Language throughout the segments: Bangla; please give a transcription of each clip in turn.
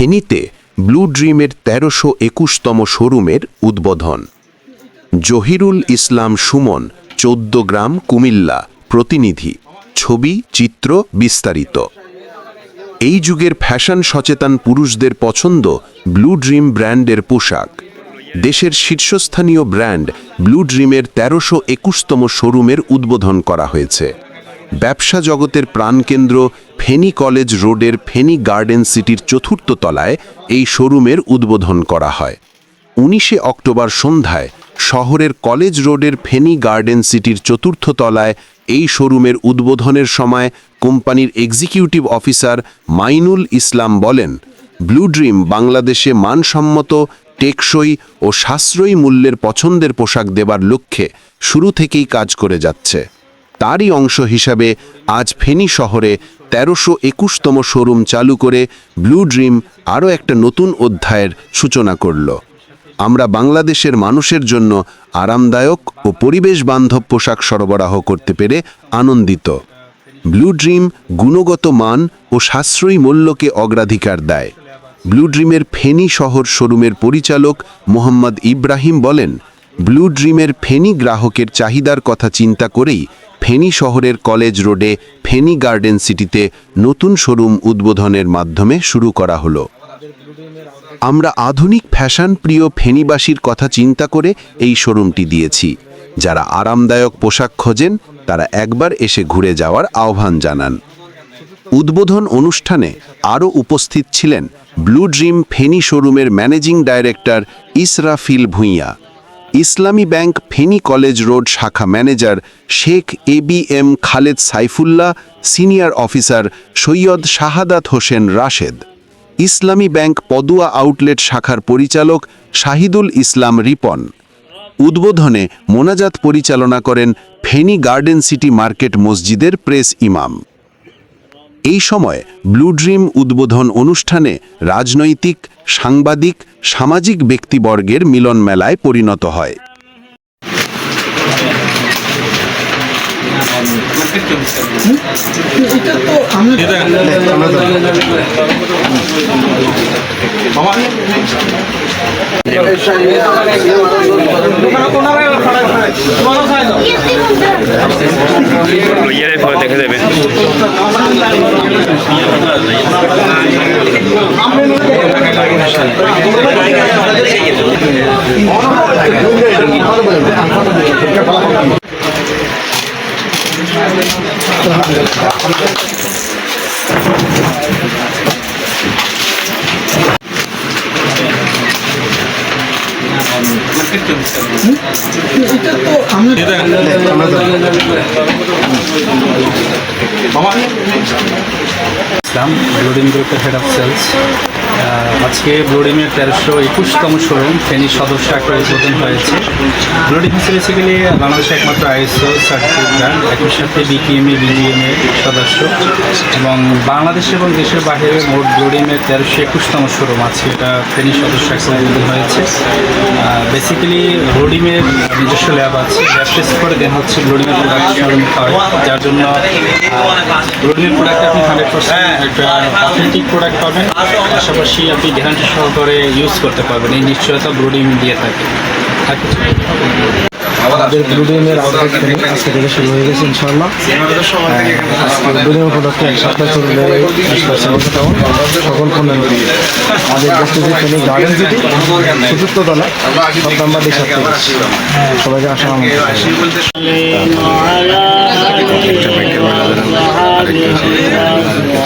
ফেনীতে ব্লু ড্রিমের তেরোশো একুশতম শোরুমের উদ্বোধন। জহিরুল ইসলাম সুমন, চৌদ্দ গ্রাম, কুমিল্লা, প্রতিনিধি। ছবি, চিত্র বিস্তারিত। এই যুগের ফ্যাশন সচেতন পুরুষদের পছন্দ ব্লু ড্রিম ব্র্যান্ডের পোশাক। দেশের শীর্ষস্থানীয় ব্র্যান্ড ব্লু ড্রিমের তেরোশো একুশতম শোরুমের উদ্বোধন করা হয়েছে। ব্যবসা জগতের প্রাণকেন্দ্র ফেনী কলেজ রোডের ফেনী গার্ডেন সিটির চতুর্থ তলায় এই শোরুমের উদ্বোধন করা হয়। উনিশে অক্টোবর সন্ধ্যায় শহরের কলেজ রোডের ফেনী গার্ডেন সিটির চতুর্থ তলায় এই শোরুমের উদ্বোধনের সময় কোম্পানির এক্সিকিউটিভ অফিসার মাইনুল ইসলাম বলেন, ব্লু ড্রিম বাংলাদেশে মানসম্মত, টেকসই ও সাশ্রয়ী মূল্যের পছন্দের পোশাক দেবার লক্ষ্যে শুরু থেকেই কাজ করে যাচ্ছে। তারই অংশ হিসাবে আজ ফেনী শহরে তেরোশো একুশতম শোরুম চালু করে ব্লু ড্রিম আরও একটা নতুন অধ্যায়ের সূচনা করল। আমরা বাংলাদেশের মানুষের জন্য আরামদায়ক ও পরিবেশ বান্ধব পোশাক সরবরাহ করতে পেরে আনন্দিত। ব্লু ড্রিম গুণগত মান ও সাশ্রয়ী মূল্যকে অগ্রাধিকার দেয়। ব্লু ড্রিমের ফেনী শহর শোরুমের পরিচালক মোহাম্মদ ইব্রাহিম বলেন, ব্লু ড্রিমের ফেনী গ্রাহকের চাহিদার কথা চিন্তা করেই ফেনী শহরের কলেজ রোডে ফেনী গার্ডেন সিটিতে নতুন শোরুম উদ্বোধনের মাধ্যমে শুরু করা হলো। আমরা আধুনিক ফ্যাশন প্রিয় ফেনীবাসীর কথা চিন্তা করে এই শোরুমটি দিয়েছি। যারা আরামদায়ক পোশাক খোঁজেন, তারা একবার এসে ঘুরে যাওয়ার আহ্বান জানান। উদ্বোধন অনুষ্ঠানে আরও উপস্থিত ছিলেন ব্লু ড্রিম ফেনী শোরুমের managing director Israfil Bhuiyan. Islami bank Feni college road শাখা manager Sheikh A B M Khaled Saifullah, senior officer Syed Shahadat Hossain Rashed. Islami bank Padua outlet শাখার পরিচালক শাহিদুল ইসলাম রিপন। উদ্বোধনে মোনাজাত পরিচালনা করেন ফেনী গার্ডেন সিটি মার্কেট মসজিদের প্রেস ইমাম। এই সময় ব্লু ড্রিম উদ্বোধন অনুষ্ঠানে রাজনৈতিক সাংবাদিক সামাজিক ব্যক্তিবর্গের মিলন মেলায় পরিণত হয়। দেখা যাবে ইসলাম ব্লোডিং গ্রুপের হেড অফ সেলস আজকে ব্লোডিংয়ের তেরোশো একুশতম শোরুম ফেনী সদস্য একটা উদ্বোধন হয়েছে। ব্লোডিং হচ্ছে বেসিক্যালি বাংলাদেশের একমাত্র আইএসও সার্টিফিকেট ব্র্যান্ড, একই সাথে বিকিএমএ বিজিএমএ সদস্য এবং বাংলাদেশ এবং দেশের বাইরে মোট ব্লোডিংয়ের তেরোশো একুশতম শোরুম আছে এটা ফেনী সদস্য একটা উদ্বোধন হয়েছে। বেসিক্যালি ব্লোডিংয়ের নিজস্ব ল্যাব আছে। ল্যাব টেস্ট করে দেন হচ্ছে ব্লোডিংয়ের প্রোডাক্ট শোরুম হয় যার জন্য ব্লোডিংয়ের প্রোডাক্ট আপনি হান্ড্রেড পার্সেন্ট একটা অথেন্টিক প্রোডাক্ট পাবেন। পাশাপাশি আপনি গ্যারান্টি সহকারে ইউজ করতে পারবেন। এই নিশ্চয়তা ব্লুডিং দিয়ে থাকে। আমাদের আপডেট আজকে থেকে শুরু হয়ে গেছে প্রোডাক্টে এক সপ্তাহ চলবে সকল আমাদের গার্ডেন সিটি চতুর্থ তলা নাম্বার সবাইকে আসা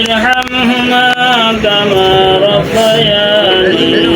ارحمهما كما ربياني